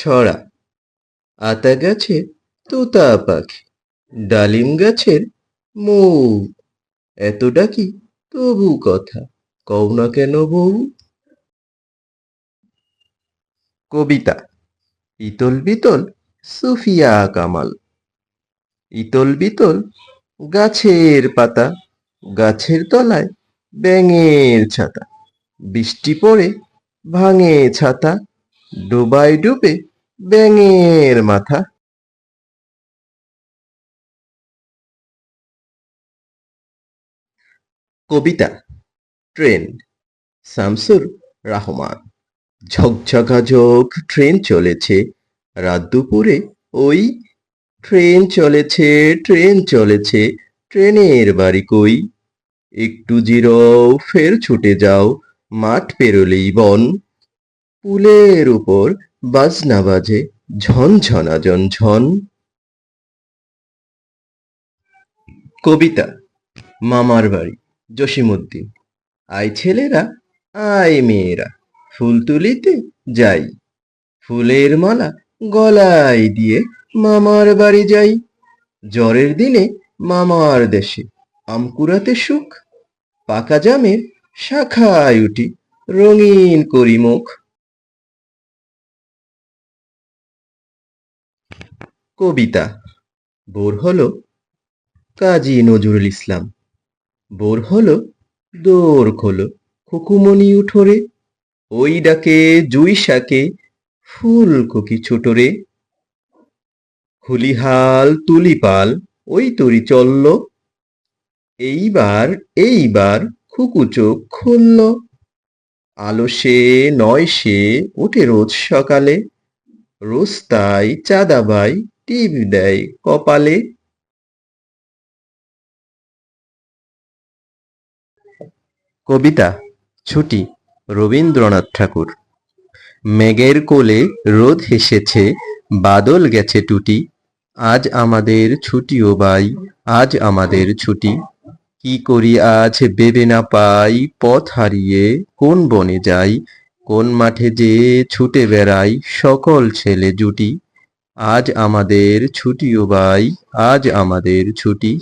ছড়া। আতা গাছের তোতা পাখি। ডালিম গাছের মৌ। এত ডাকি তবু কথা? কও না কেন বউ? কবিতা। ইতল বিতল সুফিয়া কামাল। ইতল বিতল গাছের পাতা। গাছের তলায় ব্যাঙের ছাতা। বৃষ্টি পড়ে ভাঙে ছাতা। ডোবায় ডুবে ব্যাঙের মাথা। কবিতা ট্রেন শামসুর রহমান। ঝকঝকা ঝক ট্রেন চলেছে, রাত দুপুরে ওই ট্রেন চলেছে ট্রেন চলেছে, ট্রেনের বাড়ি কই? একটু জিরো ফের ছুটে যাও, মাঠ পেরোলেই বন। পুলের উপর বাজনা বাজে ঝনঝনা ঝন কবিতা, মামার বাড়ি জসিমুদ্দিন আয় ছেলেরা, আয় মেয়েরা, ফুল তুলিতে যাই। ফুলের মালা গলায় দিয়ে মামার বাড়ি যাই। জ্বরের দিনে মামার দেশে আমকুরাতে সুখ। পাকা জামের শাখায় উঠি রঙিন করি মুখ কবিতা। বোর হল কাজী নজরুল ইসলাম। বোর হল দোর খোলো খুকুমনি উঠোরে। ওই ডাকে, জুই শাকে, ফুল কুকি ছোটরে। হুলিহাল তুলিপাল, ওই তরি চলল। এইবার এইবার খুকু চোখ খুলল। আলো সে, নয় সে ওঠে রোজ সকালে। রোস্তায় চাঁদাবাই টিপ দেয় কপালে? কবিতা, ছুটি, রবীন্দ্রনাথ ঠাকুর। মেঘের কোলে রোদ হেসেছে, বাদল গেছে টুটি। আজ আমাদের ছুটি ও বাই আজ আমাদের ছুটি। কি করি আজ ভেবে না পাই, পথ হারিয়ে কোন বনে যাই। কোন মাঠে যে ছুটে বেড়াই, সকল ছেলে জুটি। আজ আমাদের ছুটিও ভাই আজ আমাদের ছুটি।